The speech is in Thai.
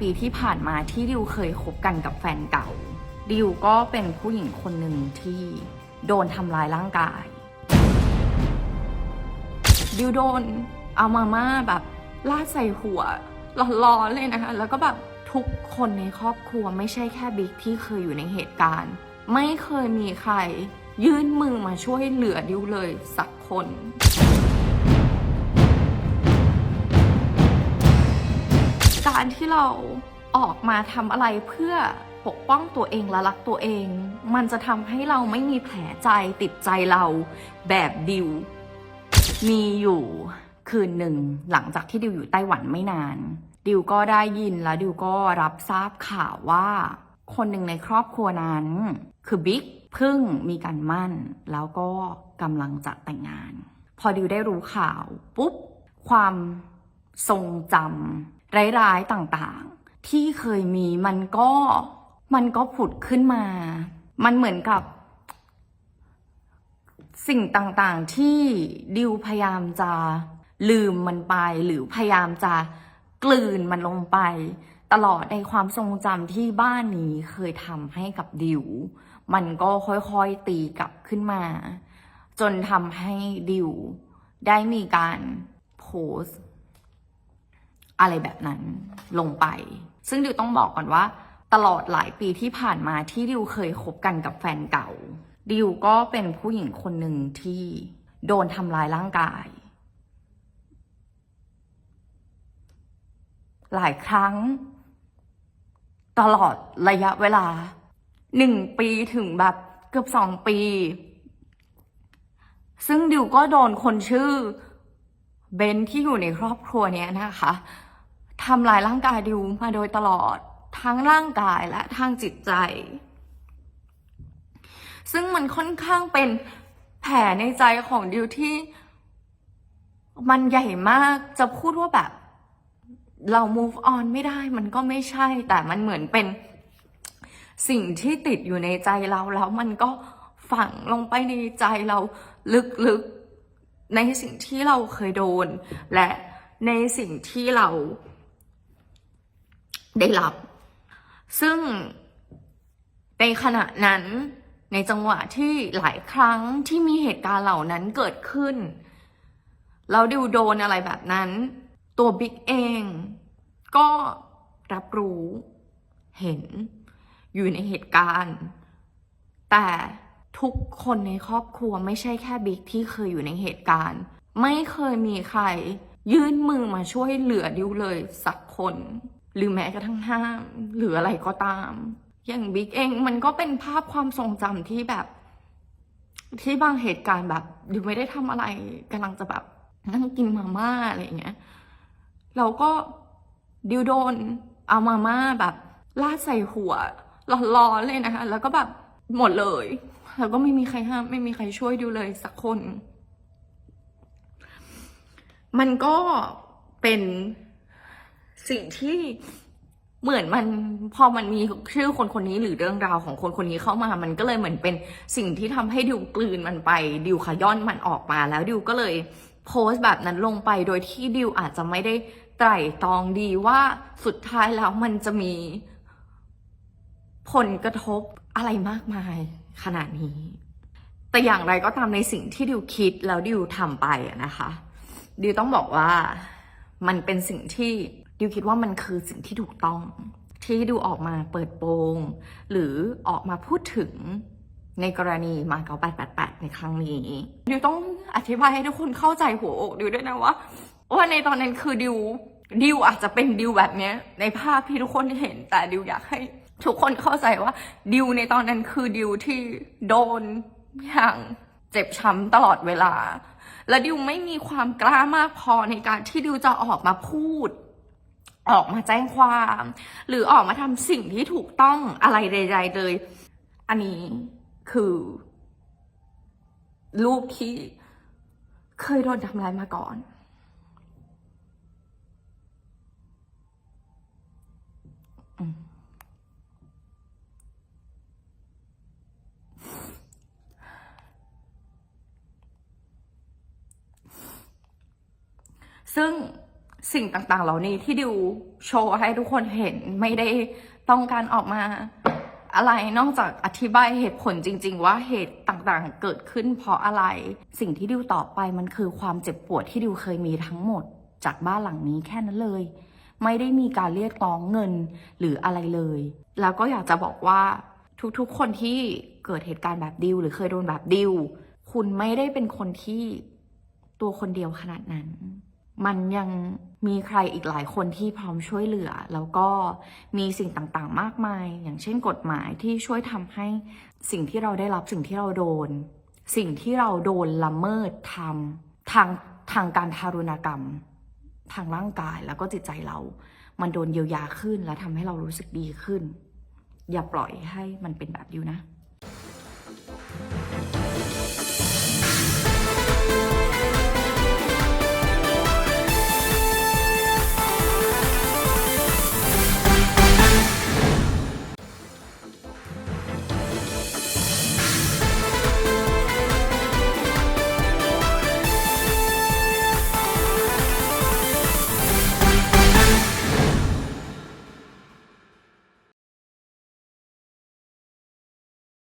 ปีที่ผ่านมาที่ดิวเคยคบกันกับแฟนเก่า ดิวก็เป็นผู้หญิงคนหนึ่งที่โดนทำร้ายร่างกาย ดิวโดนเอามาม่าแบบลาดใส่หัวร้อนๆเลยนะคะ แล้วก็แบบทุกคนในครอบครัวไม่ใช่แค่บิ๊กที่เคยอยู่ในเหตุการณ์ ไม่เคยมีใครยื่นมือมาช่วยเหลือดิวเลยสักคน การที่เราออกมาทำอะไรเพื่อปกป้องตัวเองและรักตัวเอง มันจะทำให้เราไม่มีแผลใจติดใจเราแบบดิว มีอยู่คืนหนึ่งหลังจากที่ดิวอยู่ไต้หวันไม่นาน ดิวก็ได้ยินแล้วดิวก็รับทราบข่าวว่า คนหนึ่งในครอบครัวนั้น คือบิ๊กเพิ่งมีการมั่น แล้วก็กำลังจะแต่งงาน พอดิวได้รู้ข่าวปุ๊บความทรงจำ ร้ายๆต่างๆ ที่เคยมีมันก็มันก็ผุดขึ้นมา มันเหมือนกับ สิ่งต่างๆที่ดิวพยายามจะลืมมันไป หรือพยายามจะกลืนมันลงไป ตลอดในความทรงจำที่บ้านนี้เคยทำให้กับดิว มันก็ค่อยๆตีกลับขึ้นมา จนทำให้ดิวได้มีการโพสต์ อะไรแบบนั้นลงไป ซึ่งดิวต้องบอกก่อนว่า ตลอดหลายปีที่ผ่านมาที่ดิวเคยคบกันกับแฟนเก่าดิวก็เป็นผู้หญิงคนหนึ่งที่โดนทำร้ายร่างกาย หลายครั้ง ตลอดระยะเวลาหนึ่งปีถึงแบบเกือบสองปี ซึ่งดิวก็โดนคนชื่อเบนที่อยู่ในครอบครัวเนี้ยนะคะ ทำลายร่างกายดิวมาโดยตลอดทั้งร่างกายและทางจิตใจ ซึ่งมันค่อนข้างเป็นแผลในใจของดิวที่ มันใหญ่มากจะพูดว่าแบบ เรา move on ไม่ได้มันก็ไม่ใช่ แต่มันเหมือนเป็นสิ่งที่ติดอยู่ในใจเราแล้วมันก็ฝังลงไปในใจเราลึกๆในสิ่งที่เราเคยโดน และในสิ่งที่เรา ได้รับ ซึ่งในขณะนั้นในจังหวะที่หลายครั้งที่มีเหตุการณ์เหล่านั้นเกิดขึ้นแล้วดิวโดนอะไรแบบนั้น ตัวบิ๊กเอง ก็รับรู้เห็นอยู่ในเหตุการณ์ แต่ทุกคนในครอบครัวไม่ใช่แค่บิ๊กที่เคยอยู่ในเหตุการณ์ ไม่เคยมีใครยื่นมือมาช่วยเหลือดิวเลยสักคน หรือแม้กระทั่งห้ามหรืออะไรก็ตาม อย่างบิ๊กเองมันก็เป็นภาพความทรงจำที่แบบ ที่บางเหตุการณ์แบบดิวไม่ได้ทำอะไรกำลังจะแบบนั่งกินมาม่าอะไรอย่างเงี้ยเราก็ดิวโดนเอามาม่าแบบลาดใส่หัวร้อนๆเลยนะคะ แล้วก็แบบหมดเลย แล้วก็ไม่มีใครห้าม ไม่มีใครช่วยดิวเลยสักคน มันก็เป็น สิ่งที่เหมือนมันพอมันมีชื่อคนคนนี้หรือเรื่องราวของคนคนนี้เข้ามา มันก็เลยเหมือนเป็นสิ่งที่ทำให้ดิวกลืนมันไปดิวขย้อนมันออกมาแล้วดิวก็เลยโพสต์แบบนั้นลงไปโดยที่ดิวอาจจะไม่ได้ไตร่ตรองดีว่าสุดท้ายแล้วมันจะมีผลกระทบอะไรมากมายขนาดนี้ แต่อย่างไรก็ตามในสิ่งที่ดิวคิดแล้วดิวทำไปนะคะ ดิวต้องบอกว่ามันเป็นสิ่งที่ ดิวคิดว่ามันคือสิ่งที่ถูกต้อง ที่ดิวออกมาเปิดโปง หรือออกมาพูดถึงในกรณีมาเก๊า888 ในครั้งนี้ ดิวต้องอธิบายให้ทุกคนเข้าใจหัวอกดิวด้วยนะว่าว่าในตอนนั้นคือดิวดิวอาจจะเป็นดิวแบบเนี้ยในภาพที่ทุกคนเห็นแต่ดิวอยากให้ ทุกคนเข้าใจว่าดิวในตอนนั้นคือดิวที่โดนอย่างเจ็บช้ำตลอดเวลา และดิวไม่มีความกล้ามากพอในการที่ดิวจะออกมาพูด ออกมาแจ้งความ หรือออกมาทำสิ่งที่ถูกต้องอะไรใดๆเลย อันนี้คือลูกที่เคยโดนทำร้ายมาก่อน ซึ่ง สิ่งต่างๆ เหล่านี้ที่ดิวโชว์ให้ทุกคนเห็นไม่ได้ต้องการออกมา อะไรนอกจากอธิบายเหตุผลจริง ๆ ว่าเหตุต่างๆ เกิดขึ้นเพราะอะไร สิ่งที่ดิวตอบไปมันคือความเจ็บปวดที่ดิวเคยมีทั้งหมด จากบ้านหลังนี้แค่นั้นเลย ไม่ได้มีการเรียกร้องเงินหรืออะไรเลย แล้วก็อยากจะบอกว่าทุกๆ คนที่เกิดเหตุการณ์แบบดิวหรือเคยโดนแบบดิวคุณไม่ได้เป็นคนที่ตัวคนเดียวขนาดนั้น มันยังมีใครอีกหลายคนที่พร้อมช่วยเหลือ แล้วก็มีสิ่งต่างๆ มากมาย อย่างเช่นกฎหมายที่ช่วยทำให้สิ่งที่เราได้รับสิ่งที่เราโดน สิ่งที่เราโดนละเมิดทำทางทางการทารุณกรรม ทางร่างกายแล้วก็จิตใจเรา มันโดนเยียวยาขึ้นและทำให้เรารู้สึกดีขึ้น อย่าปล่อยให้มันเป็นแบบดิวนะ